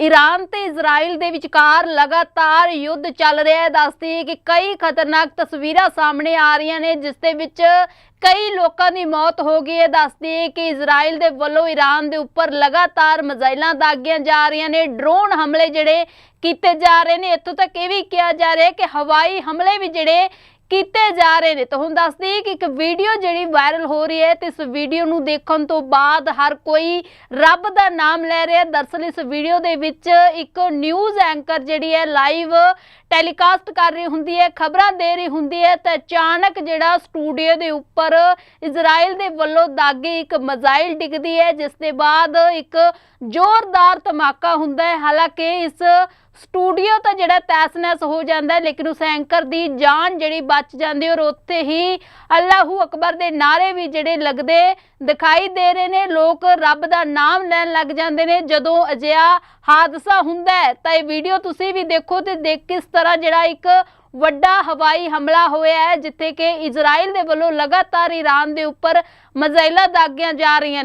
Iran ਤੇ Israel ਦੇ ਵਿਚਕਾਰ ਲਗਾਤਾਰ ਯੁੱਧ ਚੱਲ ਰਿਹਾ ਹੈ। ਦੱਸਦੀ ਹੈ ਕਿ ਕਈ ਖਤਰਨਾਕ ਤਸਵੀਰਾਂ ਸਾਹਮਣੇ ਆ ਰਹੀਆਂ ਨੇ, ਜਿਸ ਦੇ ਵਿੱਚ ਕਈ ਲੋਕਾਂ ਦੀ ਮੌਤ ਹੋ ਗਈ ਹੈ। ਦੱਸਦੀ ਹੈ ਕਿ ਇਜ਼ਰਾਈਲ ਦੇ ਵੱਲੋਂ ਈਰਾਨ ਦੇ ਉੱਪਰ ਲਗਾਤਾਰ ਮਿਜ਼ਾਈਲਾਂ ਦਾਗੀਆਂ ਜਾ ਰਹੀਆਂ ਨੇ। ਡਰੋਨ ਹਮਲੇ ਜਿਹੜੇ ਕੀਤੇ ਜਾ ਰਹੇ ਨੇ, ਇੱਥੋਂ ਤੱਕ ਇਹ ਵੀ ਕਿਹਾ ਜਾ ਰਿਹਾ ਹੈ ਕਿ ਹਵਾਈ ਹਮਲੇ ਵੀ ਜਿਹੜੇ ਕੀਤੇ ਜਾ ਰਹੇ ਨੇ ਤਾਂ ਹੁਣ ਦੱਸਦੀ ਕਿ ਇੱਕ ਵੀਡੀਓ ਜਿਹੜੀ ਵਾਇਰਲ ਹੋ ਰਹੀ ਹੈ ਤੇ ਇਸ ਵੀਡੀਓ ਨੂੰ ਦੇਖਣ ਤੋਂ ਬਾਅਦ ਹਰ ਕੋਈ ਰੱਬ ਦਾ ਨਾਮ ਲੈ ਰਿਹਾ ਹੈ। ਦਰਅਸਲ ਇਸ ਵੀਡੀਓ ਦੇ ਵਿੱਚ ਇੱਕ ਨਿਊਜ਼ ਐਂਕਰ ਜਿਹੜੀ ਹੈ ਲਾਈਵ ਟੈਲੀਕਾਸਟ ਕਰ ਰਹੀ ਹੁੰਦੀ ਹੈ, ਖਬਰਾਂ ਦੇ ਰਹੀ ਹੁੰਦੀ ਹੈ ਤਾਂ ਅਚਾਨਕ ਜਿਹੜਾ ਸਟੂਡੀਓ ਦੇ ਉੱਪਰ ਇਜ਼ਰਾਈਲ ਦੇ ਵੱਲੋਂ ਦਾਗੀ ਇੱਕ ਮਿਜ਼ਾਈਲ ਡਿੱਗਦੀ ਹੈ, ਜਿਸ ਦੇ ਬਾਅਦ ਇੱਕ ਜ਼ੋਰਦਾਰ ਧਮਾਕਾ ਹੁੰਦਾ ਹੈ ਹਾਲਾਂਕਿ ਇਸ ਸਟੂਡੀਓ ਤਾਂ ਤੈਸ-ਨੈਸ ਹੋ ਜਾਂਦਾ ਲੇਕਿਨ ਉਸ ਐਂਕਰ ਦੀ ਜਾਨ ਜਿਹੜੀ ਬਚ ਜਾਂਦੀ ਔਰ ਉੱਥੇ ਹੀ ਅੱਲਾਹੂ ਅਕਬਰ ਦੇ ਨਾਰੇ ਵੀ ਜਿਹੜੇ ਲੱਗਦੇ ਦਿਖਾਈ ਦੇ ਰਹੇ ਨੇ, ਲੋਕ ਰੱਬ ਦਾ ਨਾਮ ਲੈਣ ਲੱਗ ਜਾਂਦੇ ਨੇ। ਜਦੋਂ ਅਜਿਹਾ ਹਾਦਸਾ ਹੁੰਦਾ ਹੈ, ਤਾਂ ਇਹ ਵੀਡੀਓ ਤੁਸੀਂ ਵੀ ਦੇਖੋ ਤੇ ਦੇਖ ਕਿਸ ਤਰ੍ਹਾਂ ਜਿਹੜਾ ਇੱਕ ਵੱਡਾ ਹਵਾਈ ਹਮਲਾ ਹੋਇਆ ਹੈ, ਜਿੱਥੇ ਕਿ ਇਜ਼ਰਾਈਲ ਦੇ ਵੱਲੋਂ ਲਗਾਤਾਰ ਈਰਾਨ ਦੇ ਉੱਪਰ ਮਿਜ਼ਾਈਲਾਂ ਦਾਗੀਆਂ ਜਾ ਰਹੀਆਂ ਨੇ।